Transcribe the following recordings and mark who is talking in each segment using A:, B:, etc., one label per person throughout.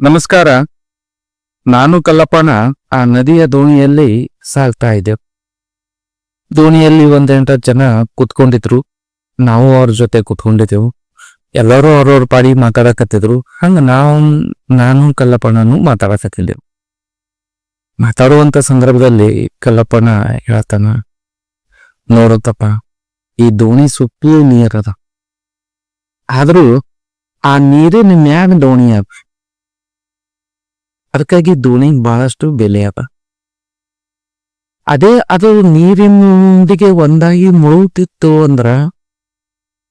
A: ನಮಸ್ಕಾರ. ನಾನು ಕಲ್ಲಪ್ಪನ, ಆ ನದಿಯ ದೋಣಿಯಲ್ಲಿ ಸಾಗ್ತಾ ಇದ್ದೆ. ದೋಣಿಯಲ್ಲಿ ಒಂದೆಂಟು ಜನ ಕುತ್ಕೊಂಡಿದ್ರು. ನಾವು ಅವ್ರ ಜೊತೆ ಕುತ್ಕೊಂಡಿದ್ದೆವು. ಎಲ್ಲರೂ ಅವ್ರವ್ರ ಪಾಡಿ ಮಾತಾಡಕತ್ತಿದ್ರು. ಹಂಗ ನಾವು, ನಾನು ಕಲ್ಲಪ್ಪನನು ಮಾತಾಡಕತ್ತಿದ್ದೆವು. ಮಾತಾಡುವಂತ ಸಂದರ್ಭದಲ್ಲಿ ಕಲ್ಲಪ್ಪನ ಹೇಳ್ತಾನ, ನೋಡುತ್ತಪ್ಪ, ಈ ದೋಣಿ ಸುತ್ತಲೂ ನೀರದ. ಆದ್ರೂ ಆ ನೀರಿನ ಮ್ಯಾಗ ದೋಣಿ ಅದಕ್ಕಾಗಿ ದೋಣಿ ಬಹಳಷ್ಟು ಬೆಲೆ ಅದ. ಅದೇ ಅದು ನೀರಿನೊಂದಿಗೆ ಒಂದಾಗಿ ಮುಳುಗುತ್ತಿತ್ತು ಅಂದ್ರ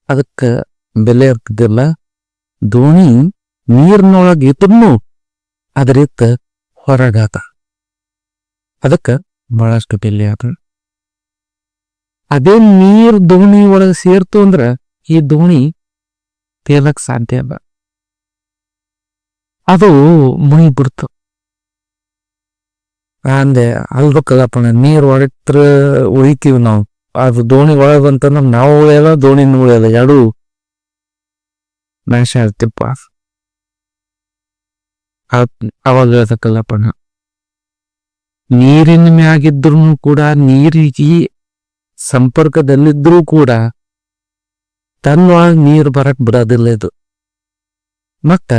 A: ಅದಕ್ಕ ಬೆಲೆ ಇರ್ತಿದ್ದಿಲ್ಲ ದೋಣಿ ನೀರಿನೊಳಗೆ ಇದ್ರೂ ಅದರಿತ್ತ ಹೊರಗಾತ. ಅದಕ್ಕ ಬಹಳಷ್ಟು ಬೆಲೆ ಆತ ಅದೇ ನೀರ್ ದೋಣಿ ಒಳಗ ಸೇರ್ತು ಅಂದ್ರ ಈ ದೋಣಿ ತೇಲಕ್ ಸಾಧ್ಯ ಅಲ್ಲ ಅದು ಮುಗಿ ಬಿಡ್ತು. ಅಂದೆ ಅಲ್ಬೇಕಲ್ಲಪ್ಪ ನೀರ್ ಹೊಡೆತ್ರ ಉಳಿತೀವಿ ನಾವು. ಅದು ದೋಣಿ ಒಳಗ್ ಬಂತಂದ್ರ ನಾವು ಉಳಿಯಲ್ಲ ದೋಣಿ ಉಳಿಯಲ್ಲ, ಎರಡು ನಾಶ ಆಗ್ತಿಪ್ಪ ಅವಾಗ ಹೇಳ್ತಕ್ಕಲ್ಲಪ್ಪ ನೀರಿನ ಮ್ಯಾಗಿದ್ರು ಕೂಡ, ನೀರಿಗೆ ಸಂಪರ್ಕದಲ್ಲಿದ್ರೂ ಕೂಡ ತನ್ನೊಳಗೆ ನೀರ್ ಬರಕ್ ಬಿಡೋದಿಲ್ಲ ಇದು. ಮತ್ತ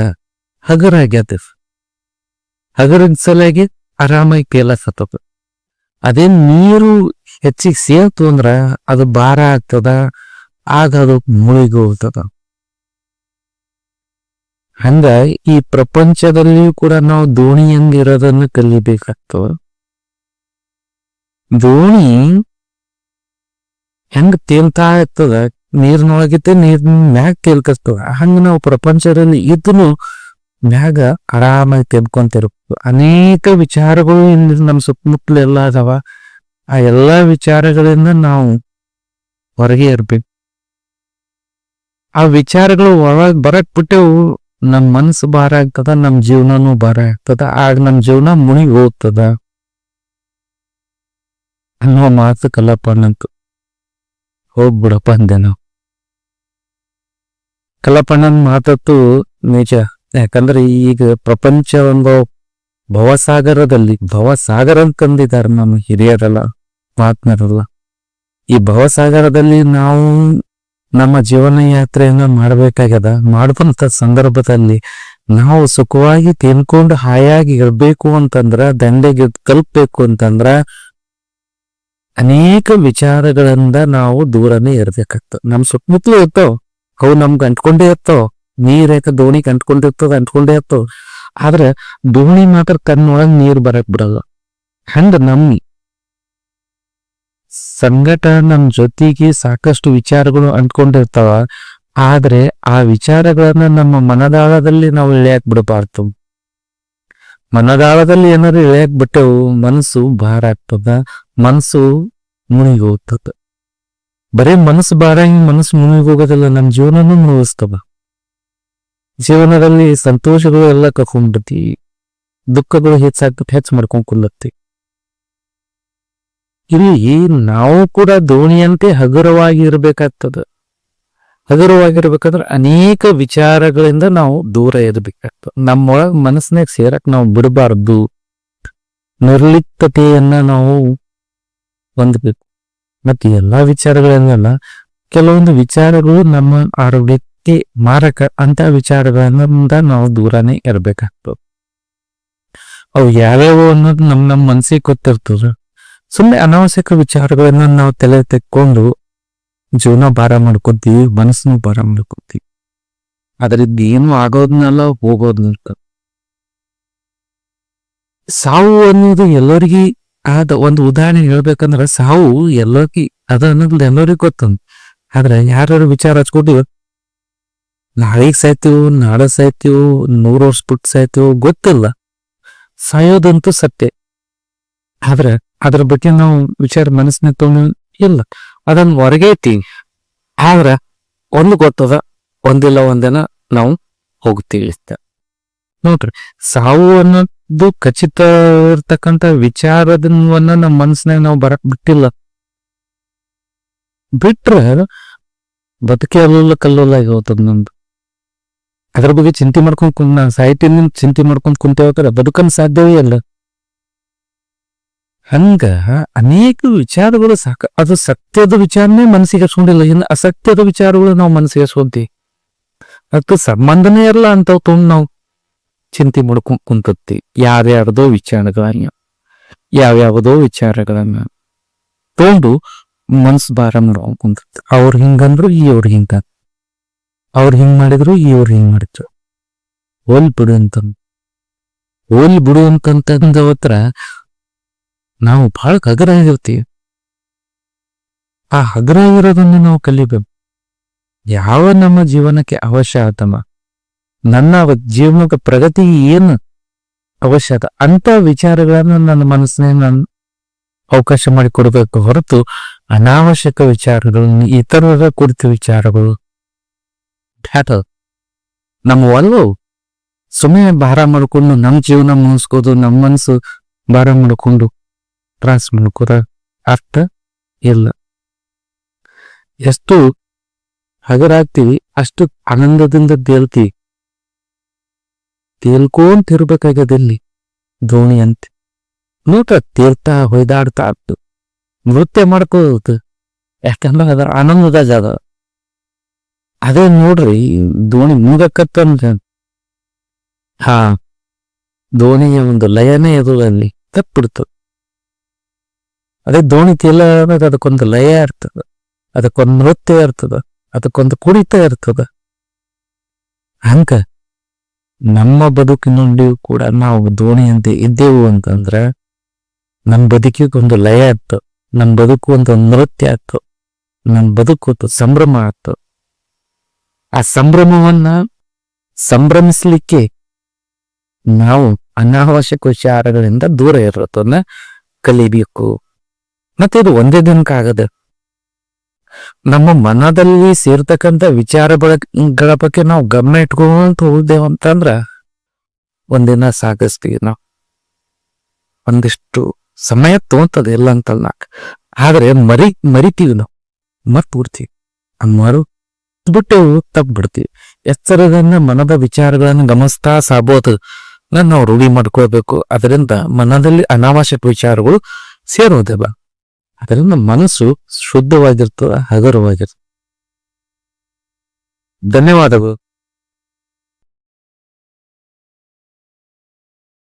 A: ಹಗರ ಆಗ್ಯಾತಿ ಹಗರದ ಸಲುವಾಗಿ ಆರಾಮಾಗಿ ತೇಲಸತ್ತದ ಅದೇ ನೀರು ಹೆಚ್ಚಿಗೆ ಸೇರ್ತು ಅಂದ್ರ ಅದು ಭಾರ ಆಗ್ತದ, ಆಗ ಅದು ಮುಳುಗಿ ಹೋಗ್ತದ. ಹಂಗ ಈ ಪ್ರಪಂಚದಲ್ಲಿಯೂ ಕೂಡ ನಾವು ದೋಣಿ ಹೆಂಗಿರೋದನ್ನ ಕಲಿಬೇಕಾಗ್ತದ. ದೋಣಿ ಹೆಂಗ ತೇಲ್ತಾ ಇರ್ತದ ನೀರಿನೊಳಗಿತ್ತೆ ನೀರಿನ ಮ್ಯಾಗ ತೇಲ್ಕಸ್ತದ. ಹಂಗ ನಾವು ಪ್ರಪಂಚದಲ್ಲಿ ಇದ್ನು ಮ್ಯಾಗ ಆರಾಮಾಗಿ ತೆಗ್ಕೊಂತಿರ್ಬೇಕು ಅನೇಕ ವಿಚಾರಗಳು ಇಲ್ಲಿ ನಮ್ಮ ಸುತ್ತಮುತ್ತಲು ಎಲ್ಲ ಅದಾವ. ಆ ಎಲ್ಲಾ ವಿಚಾರಗಳಿಂದ ನಾವು ಹೊರಗೆ ಇರ್ಬೇಕು. ಆ ವಿಚಾರಗಳು ಒಳಗ್ ಬರಕ್ ಬಿಟ್ಟೆವು ನಮ್ಮ ಮನಸ್ಸು ಭಾರ ಆಗ್ತದ ನಮ್ಮ ಜೀವನನೂ ಭಾರ ಆಗ್ತದ, ಆಗ ನಮ್ಮ ಜೀವನ ಮುಣಿಗ್ ಹೋಗ್ತದ ಅನ್ನೋ ಮಾತು ಕಲ್ಲಪ್ಪನಂತು ಹೋಗ್ಬಿಡಪ್ಪ ಅಂದೆ ನಾವು. ಕಲ್ಲಪ್ಪಣ್ಣನ ಮಾತತ್ತು ನಿಜ. ಯಾಕಂದ್ರೆ ಈಗ ಪ್ರಪಂಚ ಒಂದು ಭವಸಾಗರದಲ್ಲಿ ಭವಸಾಗರ ಅಂತಂದಿದ್ದಾರೆ ನಮ್ಮ ಹಿರಿಯರೆಲ್ಲ ಮಾತ್ಮರಲ್ಲ ಈ ಭವಸಾಗರದಲ್ಲಿ ನಾವು ನಮ್ಮ ಜೀವನ ಯಾತ್ರೆಯನ್ನ ಮಾಡಬೇಕಾಗ್ಯದ. ಮಾಡುವಂತ ಸಂದರ್ಭದಲ್ಲಿ ನಾವು ಸುಖವಾಗಿ ತಿನ್ಕೊಂಡು ಹಾಯಾಗಿ ಇರಬೇಕು ಅಂತಂದ್ರ, ದಂಡೆಗೆ ತಲುಪಬೇಕು ಅಂತಂದ್ರ, ಅನೇಕ ವಿಚಾರಗಳಿಂದ ನಾವು ದೂರನೇ ಇರ್ಬೇಕಾಗ್ತದೆ. ನಮ್ ಸುತ್ತಮುತ್ತಲೂ ಇರ್ತಾವ, ಅವು ನಮ್ಗೆ ಅಂಟ್ಕೊಂಡೇ ಇರ್ತಾವ. ನೀರೈತ ದೋಣಿ ಅಂಟ್ಕೊಂಡಿರ್ತದ ಅಂಟ್ಕೊಂಡೇ ಇರ್ತದ ಆದ್ರ ದೋಣಿ ಮಾತ್ರ ಕಣ್ಣೊಳಗ್ ನೀರ್ ಬರಕ್ ಬಿಡಲ್ಲ. ಹಂಗ ನಮ್ಮಿ. ಸಂಘಟ ನಮ್ ಜೊತೆಗೆ ಸಾಕಷ್ಟು ವಿಚಾರಗಳು ಅಂಟ್ಕೊಂಡಿರ್ತಾವ. ಆದ್ರೆ ಆ ವಿಚಾರಗಳನ್ನ ನಮ್ಮ ಮನದಾಳದಲ್ಲಿ ನಾವು ಇಳಿಯಾಕ್ ಬಿಡಬಾರ್ದು. ಮನದಾಳದಲ್ಲಿ ಏನಾದ್ರು ಇಳಿಯಾಕ್ ಬಿಟ್ಟೆವು ಮನಸ್ಸು ಭಾರ ಆಗ್ತದ ಮನಸ್ಸು ಮುನಿಗಿ ಹೋಗ್ತದ ಬರೇ ಮನಸ್ಸು ಭಾರ, ಹಿಂಗ್ ಮನಸ್ಸು ಮುನಿಗಿ ನಮ್ಮ ನಮ್ ಜೀವನನೂ ಮುಳುಗಿಸ್ತವ ಜೀವನದಲ್ಲಿ ಸಂತೋಷಗಳು ಎಲ್ಲ ಕಕೊಂಡ್ಬಿಡ್ತಿ ದುಃಖಗಳು ಹೆಚ್ಚಾಗ್ಬಿಟ್ಟು ಹೆಚ್ಚು ಮಾಡ್ಕೊಂಡ್ ಕುಲ್ಲತ್ತಿ ಇಲ್ಲಿ ನಾವು ಕೂಡ ದೋಣಿಯಂತೆ ಹಗುರವಾಗಿ ಇರಬೇಕಾಗ್ತದ ಹಗುರವಾಗಿರ್ಬೇಕಂದ್ರೆ ಅನೇಕ ವಿಚಾರಗಳಿಂದ ನಾವು ದೂರ ಇರಬೇಕಾಗ್ತದೆ. ನಮ್ಮೊಳಗ ಮನಸ್ಸಿನಾಗ ಸೇರಕ್ ನಾವು ಬಿಡಬಾರ್ದು. ನಿರ್ಲಿಪ್ತತೆಯನ್ನ ನಾವು ಹೊಂದಬೇಕು. ಮತ್ತೆ ಎಲ್ಲಾ ವಿಚಾರಗಳಲ್ಲ ಕೆಲವೊಂದು ವಿಚಾರಗಳು ನಮ್ಮ ಆರೋಗ್ಯಕ್ಕೆ ಮಾರಕ ಅಂತ ವಿಚಾರಗಳಿಂದ ನಾವು ದೂರನೇ ಇರ್ಬೇಕಾಗ್ತದೆ. ಅವು ಯಾವ್ಯಾವ ಅನ್ನೋದು ನಮ್ ನಮ್ ಮನ್ಸಿಗೆ ಗೊತ್ತಿರ್ತದ. ಸುಮ್ಮನೆ ಅನಾವಶ್ಯಕ ವಿಚಾರಗಳನ್ನ ನಾವು ತಲೆ ತೆಕ್ಕೊಂಡು ಜೀವನ ಭಾರ ಮಾಡ್ಕೊತೀವಿ, ಮನಸ್ಸನ್ನು ಭಾರ ಮಾಡ್ಕೊತೀವಿ. ಅದರಿಂದ ಏನು ಆಗೋದನ್ನೆಲ್ಲ ಹೋಗೋದ್ನಿರ್ತ ಸಾವು ಅನ್ನೋದು ಎಲ್ಲರಿಗೂ ಆದ ಒಂದು ಉದಾಹರಣೆ ಹೇಳ್ಬೇಕಂದ್ರ ಸಾವು ಎಲ್ಲರಿಗೂ, ಅದ ಅನ್ನೋದು ಎಲ್ಲರಿಗೂ ಗೊತ್ತಂತ ಆದ್ರೆ ಯಾರು ವಿಚಾರ ಹಚ್ಕೊಟ್ಟಿವ ನಾಳೆಗ್ ಸಾಯ್ತೀವೋ, ನಾಳೆ ಸಾಯ್ತೀವೋ, ನೂರು ವರ್ಷ ಬಿಟ್ಟು ಸಾಯ್ತೀವೋ ಗೊತ್ತಿಲ್ಲ. ಸಾಯೋದಂತೂ ಸತ್ಯ. ಆದ್ರೆ ಅದ್ರ ಬಗ್ಗೆ ನಾವು ವಿಚಾರ ಮನಸ್ಸಿನ ತಗೊಂಡು ಇಲ್ಲ. ಅದನ್ನ ಹೊರಗೆ ಆದ್ರೆ ಒಂದು ಗೊತ್ತದ, ಒಂದಿಲ್ಲ, ಒಂದಿನ ನಾವು ಹೋಗ್ತೀವಿ ನೋಡ್ರಿ, ಸಾವು ಅನ್ನೋದು ಖಚಿತ ಇರ್ತಕ್ಕಂತ ವಿಚಾರದನ್ನ ನಮ್ಮ ಮನಸ್ಸಿನಾಗ ನಾವು ಬರಕ್ ಬಿಟ್ಟಿಲ್ಲ. ಬಿಟ್ರೆ ಬದುಕಿ ಅಲ್ಲಲ್ಲ ಕಲ್ಲಲ್ಲ ಹೋಗ್ತದ ನಮ್ದು. ಅದ್ರ ಬಗ್ಗೆ ಚಿಂತೆ ಮಾಡ್ಕೊಂಡು ಕುಂತ ಸಾಹಿತ್ಯದಿಂದ ಚಿಂತೆ ಮಾಡ್ಕೊಂಡ್ ಕುಂತೇವಕ್ರೆ ಬದುಕನ್ ಸಾಧ್ಯವೇ ಅಲ್ಲ ಹಂಗ ಅನೇಕ ವಿಚಾರಗಳು ಸಾಕ. ಅದು ಸತ್ಯದ ವಿಚಾರನೇ ಮನಸ್ಸಿಗೆ ಹಚ್ಕೊಂಡಿಲ್ಲ ಇನ್ನು ಅಸತ್ಯದ ವಿಚಾರಗಳು ನಾವು ಮನಸ್ಸಿಗೆ ಹಚ್ಕೊಂತಿ ಅದಕ್ಕೆ ಸಂಬಂಧನೇ ಇರಲ್ಲ ಅಂತ ತೊಗೊಂಡು ನಾವು ಚಿಂತೆ ಮಾಡ್ಕೊಂಡ್ ಕುಂತತ್ತಿ ಯಾರ್ಯಾರ್ದೋ ವಿಚಾರಗಳನ್ನ, ಯಾವ್ಯಾವುದೋ ವಿಚಾರಗಳನ್ನ ತಗೊಂಡು ಮನ್ಸು ಭಾರ ಮಾಡ್ಕೊಂಡ್ ಕುಂತತ್ತಿ ಅವ್ರು ಹಿಂಗಂದ್ರು ಈ ಅವ್ರು ಹಿಂಗ ಅವ್ರು ಹಿಂಗ್ ಮಾಡಿದ್ರು, ಇವ್ರು ಹಿಂಗ್ ಮಾಡಿದ್ರು. ಹೋಲ್ ಬಿಡು ಅಂತ ಹೋಲ್ ಬಿಡು ಅಂತಂತಂದ ನಾವು ಬಹಳ ಹಗರ ಆಗಿರ್ತೀವಿ. ಆ ಹಗರ ಇರೋದನ್ನ ನಾವು ಕಲಿಬೇಕು. ಯಾವ ನಮ್ಮ ಜೀವನಕ್ಕೆ ಅವಶ್ಯ ಆತಮ್ಮ ನನ್ನ ಜೀವನಕ್ಕೆ ಪ್ರಗತಿ ಏನು ಅವಶ್ಯ ಅದ ಅಂತ ವಿಚಾರಗಳನ್ನ ನನ್ನ ಮನಸ್ಸಿನ ನಾನು ಅವಕಾಶ ಮಾಡಿಕೊಡ್ಬೇಕು ಹೊರತು ಅನಾವಶ್ಯಕ ವಿಚಾರಗಳು, ಇತರರ ಕುರಿತ ವಿಚಾರಗಳು ಬ್ಯಾಡ ನಮ್ಮ ಒಲ್ವು ಸುಮ್ಮನೆ ಭಾರ ಮಾಡ್ಕೊಂಡು ನಮ್ಮ ಜೀವನ ಮುಗಿಸ್ಕೋದು ನಮ್ಮ ಮನಸ್ಸು ಭಾರ ಮಾಡಿಕೊಂಡು ತ್ರಾಸ ಮಾಡ್ಕೋದ ಅರ್ಥ ಇಲ್ಲ ಎಷ್ಟು ಹಗರಾಗ್ತೀವಿ, ಅಷ್ಟು ಆನಂದದಿಂದ ತೇಲ್ತೀವಿ ತೇಲ್ಕೊಂತಿರ್ಬೇಕಾಗದಲ್ಲಿ ದೋಣಿ ಅಂತ. ನೋಟ ತೇಲ್ತಾ ಹೊಯ್ದಾಡ್ತಾ ಆಗ್ತು ನೃತ್ಯ ಮಾಡ್ಕೋದು ಯಾಕಂದ್ರೆ ಅದರ ಆನಂದದ ಜಾಗ. ಅದೇ ನೋಡ್ರಿ, ದೋಣಿ ಮುಗಕತ್ತಂದ್ರೆ ಹಾ ದೋಣಿಯ ಒಂದು ಲಯನೇ ಅದು ಅಲ್ಲಿ ತಪ್ಪಿಡ್ತದೆ. ಅದೇ ದೋಣಿ ತೇಲ ಅದಕ್ಕೊಂದು ಲಯ ಇರ್ತದ. ಅದಕ್ಕೊಂದು ನೃತ್ಯ ಇರ್ತದ. ಅದಕ್ಕೊಂದು ಕುಣಿತ ಇರ್ತದ. ಹಂಗ ನಮ್ಮ ಬದುಕಿನಲ್ಲಿಯೂ ಕೂಡ ನಾವು ದೋಣಿಯಂತೆ ಇದ್ದೇವು ಅಂತಂದ್ರ ನಮ್ಮ ಬದುಕಿಗೊಂದು ಲಯ ಇತ್ತು. ನಮ್ಮ ಬದುಕು ಒಂದು ನೃತ್ಯ ಆಯ್ತು ನಮ್ಮ ಬದುಕು ಸಂಭ್ರಮ ಆಯ್ತು ಆ ಸಂಭ್ರಮವನ್ನ ಸಂಭ್ರಮಿಸ್ಲಿಕ್ಕೆ ನಾವು ಅನಾವಶ್ಯಕ ವಿಚಾರಗಳಿಂದ ದೂರ ಇರೋದನ್ನ ಕಲಿಬೇಕು. ಮತ್ತೆ ಇದು ಒಂದೇ ದಿನಕ್ಕಾಗದ ನಮ್ಮ ಮನದಲ್ಲಿ ಸೇರ್ತಕ್ಕಂಥ ವಿಚಾರ ಬಗ್ಗೆ ನಾವು ಗಮನ ಇಟ್ಕೊಂತ ಹೋದೇವ್ ಅಂತಂದ್ರ ಒಂದಿನ ಸಾಗಿಸ್ತೀವಿ ನಾವು ಒಂದಿಷ್ಟು ಸಮಯ ತಗೊಂತದ ಇಲ್ಲ ಅಂತಲ್ಲ. ಆದ್ರೆ ಮರಿ ಮರಿತೀವಿ ನಾವು. ಮರ್ತ್ ಪೂರ್ತಿ ಆ ಮರು ಬಿಟ್ಟೆವು ತಪ್ಪು ಬಿಡ್ತೀವಿ ಎಚ್ಚರದನ್ನ ಮನದ ವಿಚಾರಗಳನ್ನು ಗಮನಿಸ್ತಾ ಸಾಬೋದು. ನಾವು ರೂಢಿ ಮಾಡ್ಕೊಳ್ಬೇಕು. ಅದರಿಂದ ಮನದಲ್ಲಿ ಅನಾವಶ್ಯಕ ವಿಚಾರಗಳು ಸೇರೋದಿಲ್ಲ. ಅದರಿಂದ ಮನಸ್ಸು ಶುದ್ಧವಾಗಿರ್ತದ, ಹಗರವಾಗಿರ್ತದೆ. ಧನ್ಯವಾದಗಳು.